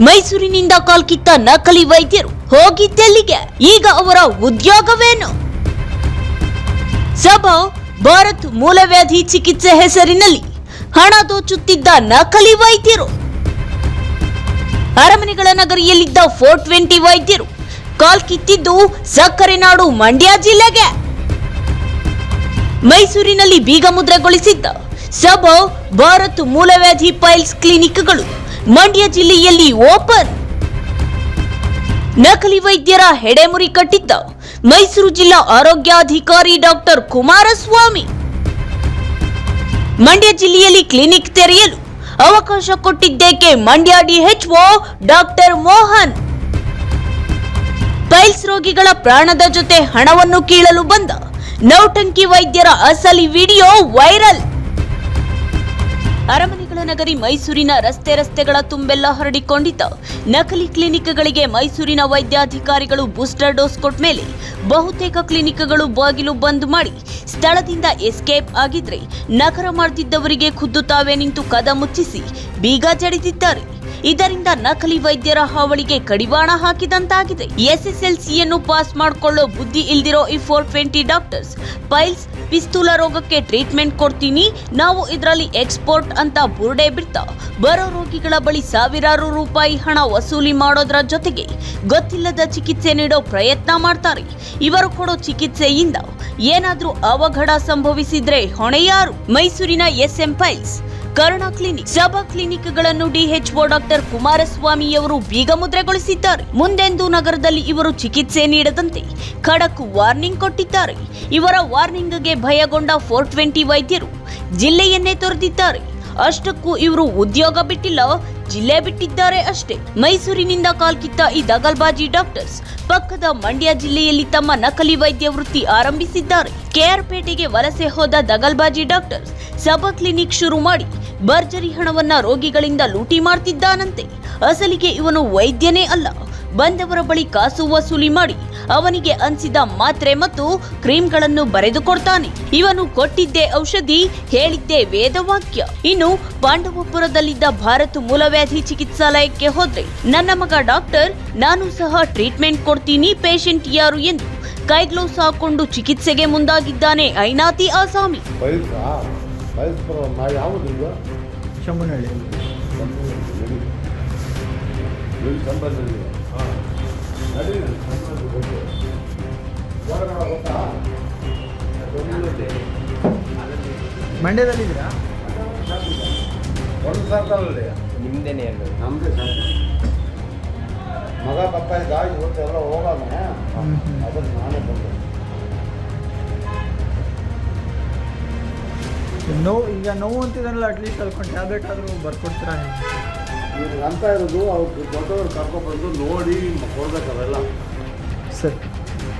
ಮೈಸೂರಿನಿಂದ ಕಾಲ್ಕಿತ್ತ ನಕಲಿ ವೈದ್ಯರು ಹೋಗಿದ್ದೆಲ್ಲಿಗೆ ಈಗ ಅವರ ಉದ್ಯೋಗವೇನು? ಸಭಾ, ಭಾರತ್ ಮೂಲವ್ಯಾಧಿ ಚಿಕಿತ್ಸೆ ಹೆಸರಿನಲ್ಲಿ ಹಣ ದೋಚುತ್ತಿದ್ದ ನಕಲಿ ವೈದ್ಯರು. ಅರಮನೆಗಳ ನಗರಿಯಲ್ಲಿದ್ದ ಫೋರ್ ಟ್ವೆಂಟಿ ವೈದ್ಯರು ಕಾಲ್ಕಿತ್ತಿದ್ದು ಸಕ್ಕರೆ ನಾಡು ಮಂಡ್ಯ ಜಿಲ್ಲೆಗೆ. ಮೈಸೂರಿನಲ್ಲಿ ಬೀಗ ಮುದ್ರೆಗೊಳಿಸಿದ್ದ ಸಭಾ, ಭಾರತ್ ಮೂಲವ್ಯಾಧಿ ಪೈಲ್ಸ್ ಕ್ಲಿನಿಕ್ಗಳು ಮಂಡ್ಯ ಜಿಲ್ಲೆಯಲ್ಲಿ ಓಪನ್. ನಕಲಿ ವೈದ್ಯರ ಹೆಡೆಮುರಿ ಕಟ್ಟಿದ್ದ ಮೈಸೂರು ಜಿಲ್ಲಾ ಆರೋಗ್ಯಾಧಿಕಾರಿ ಡಾಕ್ಟರ್ ಕುಮಾರಸ್ವಾಮಿ. ಮಂಡ್ಯ ಜಿಲ್ಲೆಯಲ್ಲಿ ಕ್ಲಿನಿಕ್ ತೆರೆಯಲು ಅವಕಾಶ ಕೊಟ್ಟಿದ್ದೇಕೆ Mandya DHO doctor Mohan. Piles ರೋಗಿಗಳ ಪ್ರಾಣದ ಜೊತೆ ಹಣವನ್ನು ಕೀಳಲು ಬಂದ ನೌಟಂಕಿ ವೈದ್ಯರ ಅಸಲಿ ವಿಡಿಯೋ ವೈರಲ್. ಅರಮನೆಗಳ ನಗರಿ ಮೈಸೂರಿನ ರಸ್ತೆ ರಸ್ತೆಗಳ ತುಂಬೆಲ್ಲ ಹರಡಿಕೊಂಡಿದ್ದ. ನಕಲಿ ಕ್ಲಿನಿಕ್ಗಳಿಗೆ ಮೈಸೂರಿನ ವೈದ್ಯಾಧಿಕಾರಿಗಳು ಬೂಸ್ಟರ್ ಡೋಸ್ ಕೊಟ್ಟ ಮೇಲೆ ಬಹುತೇಕ ಕ್ಲಿನಿಕ್ಗಳು ಬಾಗಿಲು ಬಂದ್ ಮಾಡಿ ಸ್ಥಳದಿಂದ ಎಸ್ಕೇಪ್ ಆಗಿದ್ರೆ ನಗರ ಮಾಡ್ತಿದ್ದವರಿಗೆ ಖುದ್ದು ತಾವೇ ನಿಂತು ಕದ ಮುಚ್ಚಿಸಿ ಬೀಗ ಜಡಿದಿದ್ದಾರೆ. ಇದರಿಂದ ನಕಲಿ ವೈದ್ಯರ ಹಾವಳಿಗೆ ಕಡಿವಾಣ ಹಾಕಿದಂತಾಗಿದೆ. ಎಸ್ಎಸ್ಎಲ್ಸಿಯನ್ನು ಪಾಸ್ ಮಾಡಿಕೊಳ್ಳೋ ಬುದ್ಧಿ ಇಲ್ದಿರೋ ಈ ಫೋರ್ ಟ್ವೆಂಟಿ ಡಾಕ್ಟರ್ಸ್. ಪೈಲ್ಸ್, ಪಿಸ್ತೂಲ ರೋಗಕ್ಕೆ ಟ್ರೀಟ್ಮೆಂಟ್ ಕೊಡ್ತೀನಿ, ನಾವು ಇದರಲ್ಲಿ ಎಕ್ಸ್ಪೋರ್ಟ್ ಅಂತ ಬುರುಡೆ ಬಿಡ್ತಾ. ಬರೋ ರೋಗಿಗಳ ಬಳಿ ಸಾವಿರಾರು ರೂಪಾಯಿ ಹಣ ವಸೂಲಿ ಮಾಡೋದ್ರ ಜೊತೆಗೆ ಗೊತ್ತಿಲ್ಲದ ಚಿಕಿತ್ಸೆ ನೀಡೋ ಪ್ರಯತ್ನ ಮಾಡ್ತಾರೆ. ಇವರು ಕೊಡೋ ಚಿಕಿತ್ಸೆಯಿಂದ ಏನಾದರೂ ಅವಘಡ ಸಂಭವಿಸಿದ್ರೆ ಹೊಣೆಯಾರು. ಮೈಸೂರಿನ ಎಸ್ಎಂ ಪೈಲ್ಸ್. ಕರುಣಾ ಕ್ಲಿನಿಕ್ ಸಭಾ ಕ್ಲಿನಿಕ್ಗಳನ್ನು ಡಿಎಚ್ಒ ಡಾಕ್ಟರ್ ಕುಮಾರಸ್ವಾಮಿಯವರು ಬೀಗ ಮುದ್ರೆಗೊಳಿಸಿದ್ದಾರೆ ಮುಂದೆಂದು ನಗರದಲ್ಲಿ ಇವರು ಚಿಕಿತ್ಸೆ ನೀಡದಂತೆ ಖಡಕ್ ವಾರ್ನಿಂಗ್ ಕೊಟ್ಟಿದ್ದಾರೆ. ಇವರ ವಾರ್ನಿಂಗ್ಗೆ ಭಯಗೊಂಡ ಫೋರ್ ಟ್ವೆಂಟಿ ವೈದ್ಯರು ಜಿಲ್ಲೆಯನ್ನೇ ತೊರೆದಿದ್ದಾರೆ. ಅಷ್ಟಕ್ಕೂ ಇವರು ಉದ್ಯೋಗ ಬಿಟ್ಟಿಲ್ಲ, ಜಿಲ್ಲೆ ಬಿಟ್ಟಿದ್ದಾರೆ ಅಷ್ಟೇ. ಮೈಸೂರಿನಿಂದ ಕಾಲ್ಕಿತ್ತ ಈ ದಗಲ್ಬಾಜಿ ಡಾಕ್ಟರ್ಸ್. ಪಕ್ಕದ ಮಂಡ್ಯ ಜಿಲ್ಲೆಯಲ್ಲಿ ತಮ್ಮ ನಕಲಿ ವೈದ್ಯ ವೃತ್ತಿ ಆರಂಭಿಸಿದ್ದಾರೆ. ಕೆಆರ್ಪೇಟೆಗೆ ವಲಸೆ ಹೋದ ದಗಲ್ಬಾಜಿ ಡಾಕ್ಟರ್ಸ್ ಸಬ ಕ್ಲಿನಿಕ್ ಶುರು ಮಾಡಿ ಭರ್ಜರಿ ಹಣವನ್ನ ರೋಗಿಗಳಿಂದ ಲೂಟಿ ಮಾಡ್ತಿದ್ದಾನಂತೆ. ಅಸಲಿಗೆ ಇವನು ವೈದ್ಯನೇ ಅಲ್ಲ. ಬಂದವರ ಬಳಿ ಕಾಸು ವಸೂಲಿ ಮಾಡಿ ಅವನಿಗೆ ಅನ್ಸಿದ ಮಾತ್ರೆ ಮತ್ತು ಕ್ರೀಮ್ಗಳನ್ನು ಬರೆದು ಕೊಡ್ತಾನೆ ಇವನು ಕೊಟ್ಟಿದ್ದೇ ಔಷಧಿ ಹೇಳಿದ್ದೇ ವೇದವಾಕ್ಯ. ಇನ್ನು ಪಾಂಡವಪುರದಲ್ಲಿದ್ದ ಭಾರತ ಮೂಲವ್ಯಾಧಿ ಚಿಕಿತ್ಸಾಲಯಕ್ಕೆ ಹೋದ್ರೆ ನನ್ನ ಮಗ ಡಾಕ್ಟರ್ ನಾನು ಸಹ ಟ್ರೀಟ್ಮೆಂಟ್ ಕೊಡ್ತೀನಿ ಪೇಷಂಟ್ ಯಾರು ಎಂದು ಕೈಗ್ಲೌಸ್ ಹಾಕೊಂಡು ಚಿಕಿತ್ಸೆಗೆ ಮುಂದಾಗಿದ್ದಾನೆ ಐನಾತಿ ಆಸಾಮಿ. ಶಂಭುನಹಳ್ಳಿ ಮಂಡ್ಯದಲ್ಲಿದ್ದೀರಾ? ಒಂದು ಸರ್ಕಲಲ್ಲಿ. ನಿಮ್ದೇನೆ ಅಲ್ಲ ನಮ್ಮದೇ ಸರ್ಕಲ್. ಮಗ ಪಪ್ಪ ಇದ್ದ ಹೋಗ್ತಾ ಎಲ್ಲ ಹ್ಮ್. ಅದನ್ನು ನಾನೇ ಬಂದೆ. ನೋವು ಈಗ ನೋವು ಅಂತಿದ್ದಾನಲ್ಲ ಅಟ್ಲೀಸ್ಟ್ ಅಲ್ಕೊಂಡು ಟ್ಯಾಬ್ಲೆಟ್ ಆದರೂ ಬರ್ಕೊಡ್ತೀರಾ ನೀವು? ಅಂತ ಇರೋದು ಅವ್ರು ದೊಡ್ಡವ್ರು ಕರ್ಕೊಬಂದು ನೋಡಿ ಕೊಡ್ಬೇಕು ಅವೆಲ್ಲ ಸರ್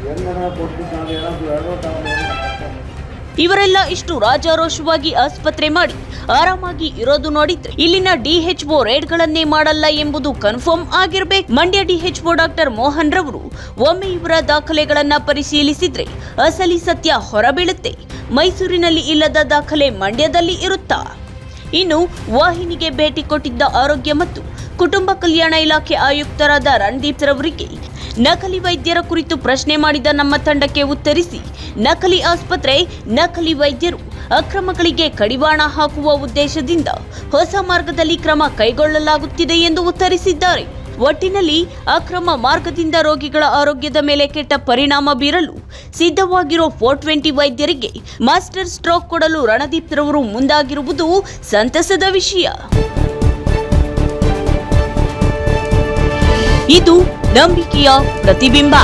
ಹೆಂಗನ ಕೊಟ್ಬಿಟ್ಟು ನಾನು ಏನಾದ್ರು ಎರಡೋ ಟ್ಯಾಬ್ಲೆಟ್ ಇವರೆಲ್ಲ ಇಷ್ಟು ರಾಜಾರೋಷವಾಗಿ ಆಸ್ಪತ್ರೆ ಮಾಡಿ ಆರಾಮಾಗಿ ಇರೋದು ನೋಡಿದ್ರೆ ಇಲ್ಲಿನ ಡಿಎಚ್ಒ ರೇಡ್ಗಳನ್ನೇ ಮಾಡಲ್ಲ ಎಂಬುದು ಕನ್ಫರ್ಮ್ ಆಗಿರ್ಬೇಕು. ಮಂಡ್ಯ ಡಿಎಚ್ಒ ಡಾಕ್ಟರ್ ಮೋಹನ್ ರವರು ಒಮ್ಮೆ ಇವರ ದಾಖಲೆಗಳನ್ನ ಪರಿಶೀಲಿಸಿದ್ರೆ ಅಸಲಿ ಸತ್ಯ ಹೊರಬೀಳುತ್ತೆ. ಮೈಸೂರಿನಲ್ಲಿ ಇಲ್ಲದ ದಾಖಲೆ ಮಂಡ್ಯದಲ್ಲಿ ಇರುತ್ತಾ? ಇನ್ನು ವಾಹಿನಿಗೆ ಭೇಟಿ ಕೊಟ್ಟಿದ್ದ ಆರೋಗ್ಯ ಮತ್ತು ಕುಟುಂಬ ಕಲ್ಯಾಣ ಇಲಾಖೆ ಆಯುಕ್ತರಾದ ರಣದೀಪ್ ರವರಿಗೆ ನಕಲಿ ವೈದ್ಯರ ಕುರಿತು ಪ್ರಶ್ನೆ ಮಾಡಿದ ನಮ್ಮ ತಂಡಕ್ಕೆ ಉತ್ತರಿಸಿ, ನಕಲಿ ಆಸ್ಪತ್ರೆ, ನಕಲಿ ವೈದ್ಯರು ಅಕ್ರಮಗಳಿಗೆ ಕಡಿವಾಣ ಹಾಕುವ ಉದ್ದೇಶದಿಂದ ಹೊಸ ಮಾರ್ಗದಲ್ಲಿ ಕ್ರಮ ಕೈಗೊಳ್ಳಲಾಗುತ್ತಿದೆ ಎಂದು ಉತ್ತರಿಸಿದ್ದಾರೆ. ಒಟ್ಟಿನಲ್ಲಿ ಅಕ್ರಮ ಮಾರ್ಗದಿಂದ ರೋಗಿಗಳ ಆರೋಗ್ಯದ ಮೇಲೆ ಕೆಟ್ಟ ಪರಿಣಾಮ ಬೀರಲು ಸಿದ್ಧವಾಗಿರೋ ಫೋರ್ ಟ್ವೆಂಟಿ ವೈದ್ಯರಿಗೆ ಮಾಸ್ಟರ್ ಸ್ಟ್ರೋಕ್ ಕೊಡಲು ರಣದೀಪ್ ರವರು ಮುಂದಾಗಿರುವುದು ಸಂತಸದ ವಿಷಯ. ಇದು ನಂಬಿಕೆಯ ಪ್ರತಿಬಿಂಬ.